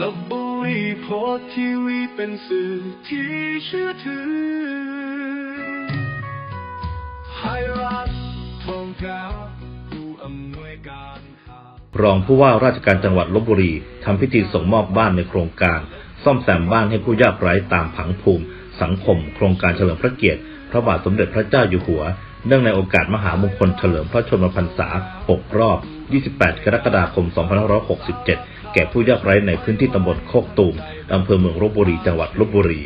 ลบบุรีโพสทีวีเป็นสื่อที่เชื่อถือไฮรัฐทองแก้วผู้อำนวยการข่าวรองผู้ว่าราชการจังหวัดลบบุรีทำพิธีส่งมอบบ้านในโครงการ ซ่อมแซมบ้านให้ผู้ยากไร้ตามผังภูมิ สังคม โครงการเฉลิมพระเกียรติ พระบาทสมเด็จพระเจ้าอยู่หัว เนื่องในโอกาสมหามงคลเฉลิมพระชนมพรรษา 6 รอบ 28 กรกฎาคม 2567 แก่ผู้ยากไร้ในพื้นที่ตำบลโคกตูมอำเภอเมืองลบบุรี จังหวัดลบบุรี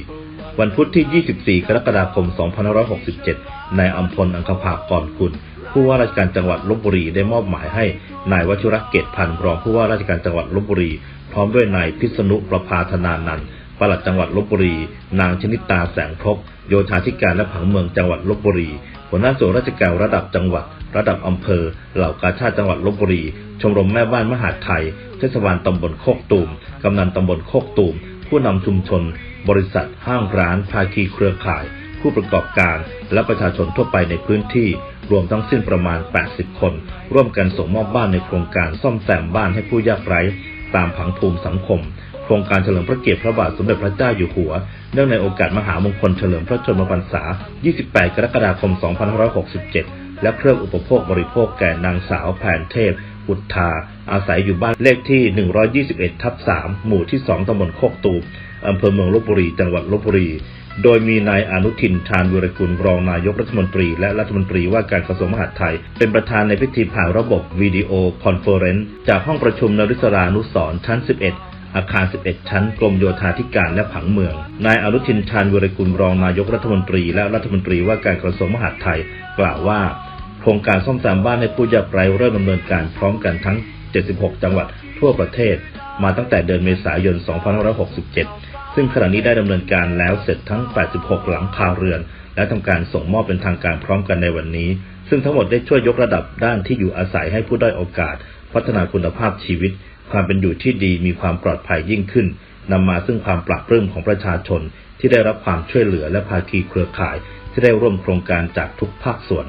วันพุธที่ 24 กรกฎาคม 2567 นายอัมพลอังคภาก่อนกุลผู้ว่าราชการจังหวัดลบบุรีได้มอบหมายให้นายวชิรเกตพันธ์รองผู้ว่าราชการจังหวัดลบบุรี พร้อมด้วยนายพิษณุประภาธนานันท์ ปลัดจังหวัดลบบุรี นางชนิตาแสงพบโยธาธิการและผังเมืองจังหวัดลบบุรี หัวหน้าส่วนราชการระดับจังหวัด ระดับอำเภอ เหล่ากาชาติจังหวัดลบบุรี ชมรมแม่บ้านมหาดไทย เทศบาลตำบลโคกตูม กำนันตำบลโคกตูม ผู้นำชุมชน บริษัท ห้างร้าน ภาคีเครือข่าย ผู้ประกอบการ และประชาชนทั่วไปในพื้นที่ รวมทั้งสิ้นประมาณ 80 คน ร่วมกันส่งมอบบ้านในโครงการซ่อมแซมบ้านให้ผู้ยากไร้ ตามผังภูมิสังคม โครงการเฉลิมพระเกียรติพระบาทสมเด็จพระเจ้าอยู่หัว เนื่องในโอกาสมหามงคลเฉลิมพระชนมพรรษา 28 กรกฎาคม 2567 และเครื่องอุปโภคบริโภคแก่นางสาวแผนเทพอุทธาอาศัยอยู่บ้านเลขที่ 121 ทับ 3 หมู่ที่ 2ตำบลโคกตูมอำเภอเมืองลบบุรี จังหวัดลบบุรี โดยมีนายอนุทินทานวิรกุล รองนายกรัฐมนตรี และรัฐมนตรีว่าการกระทรวงมหาดไทย เป็นประธานในพิธีผ่านระบบวิดีโอคอนเฟอเรนซ์จากห้องประชุมนริศรานุสรชั้น 11 อาคาร 11 ชั้นกรมโยธาธิการและผังเมือง นายอนุทินชาญวิรกุลรองนายกรัฐมนตรีและรัฐมนตรีว่าการกระทรวงมหาดไทย กล่าวว่า โครงการซ่อมแซมบ้านให้ผู้ยากไร้เริ่มดำเนินการพร้อมกันทั้ง 76 จังหวัดทั่วประเทศ มาตั้งแต่เดือนเมษายน 2567 ซึ่งขณะนี้ได้ดำเนินการแล้วเสร็จทั้ง 86 หลังคาเรือน และทำการส่งมอบเป็นทางการพร้อมกันในวันนี้ ซึ่งทั้งหมดได้ช่วยยกระดับด้านที่อยู่อาศัยให้ผู้ด้อยโอกาส พัฒนาคุณภาพชีวิต ความเป็นอยู่ที่ดีมีความปลอดภัยยิ่งขึ้นนำมาซึ่งความปรับปรื้มของประชาชน ที่ได้รับความช่วยเหลือและภาคีเครือข่าย ที่ได้ร่วมโครงการจากทุกภาคส่วน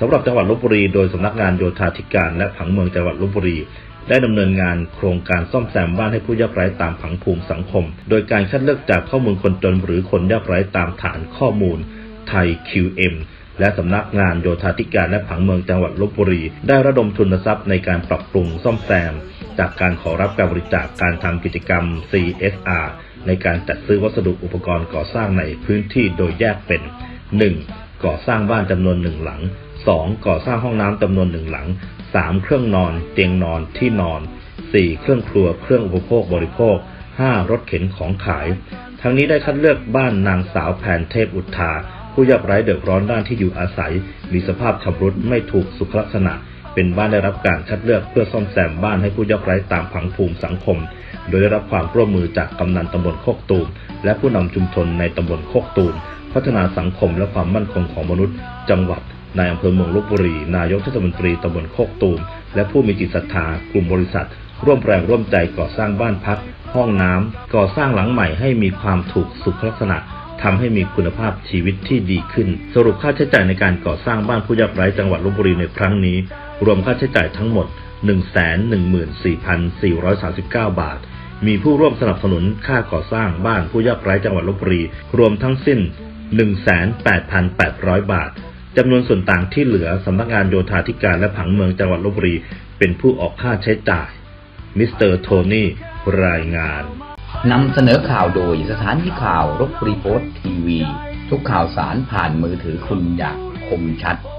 สำหรับจังหวัดลบบุรี โดยสำนักงานโยธาธิการและผังเมืองจังหวัดลบบุรี ได้ดำเนินงานโครงการซ่อมแซมบ้านให้ผู้ยากไร้ตามผังภูมิสังคม โดยการคัดเลือกจากข้อมูลคนจนหรือคนยากไร้ตามฐานข้อมูลไทย QM และสำนักงานโยธาธิการและผังเมืองจังหวัดลบบุรี ได้ระดมทุนทรัพย์ในการปรับปรุงซ่อมแซม จากการขอรับการบริจาคการทำกิจกรรม CSR ในการจัดซื้อวัสดุอุปกรณ์ก่อสร้างในพื้นที่โดยแยกเป็น 1. ก่อสร้างบ้านจำนวนหนึ่งหลัง 2. ก่อสร้างห้องน้ำจำนวนหนึ่งหลัง 3. เครื่องนอน เตียงนอนที่นอน 4. เครื่องครัว เครื่องอุปโภคบริโภค 5. รถเข็นของขาย ทั้งนี้ได้คัดเลือกบ้านนางสาวแผนเทพอุทธาผู้ยากไร้เดือดร้อนด้านที่อยู่อาศัย มีสภาพชำรุดไม่ถูกสุขลักษณะ เป็นบ้านได้รับการคัดเลือกเพื่อซ่อมแซมบ้านให้ผู้ยากไร้ตามผังภูมิสังคม โดยได้รับความร่วมมือจากกำนันตำบลโคกตูม และผู้นำชุมชนในตำบลโคกตูม พัฒนาสังคมและความมั่นคงของมนุษย์ จังหวัด นายอำเภอเมืองลบบุรี นายกเทศมนตรีตำบลโคกตูม และผู้มีจิตศรัทธากลุ่มบริษัท ร่วมแรงร่วมใจก่อสร้างบ้านพัก ห้องน้ำก่อสร้างหลังใหม่ให้มีความถูกสุขลักษณะทำให้มีคุณภาพชีวิตที่ดีขึ้น สรุปค่าใช้จ่ายในการก่อสร้างบ้านผู้ยากไร้จังหวัดลบบุรีในครั้งนี้ รวมค่าใช้จ่ายทั้งหมด 114,439 บาท มีผู้ร่วมสนับสนุนค่าก่อสร้างบ้านผู้ยากไร้จังหวัดลบบุรี รวมทั้งสิ้น 18,800 บาท จำนวนส่วนต่างที่เหลือสำนักงานโยธาธิการและผังเมืองจังหวัดลบบุรีเป็นผู้ออกค่าใช้จ่าย มิสเตอร์โทนี่รายงานนำเสนอข่าวโดยสถานีข่าวรบบุรีโพสต์ทีวี ทุกข่าวสารผ่านมือถือคุณอย่างคมชัด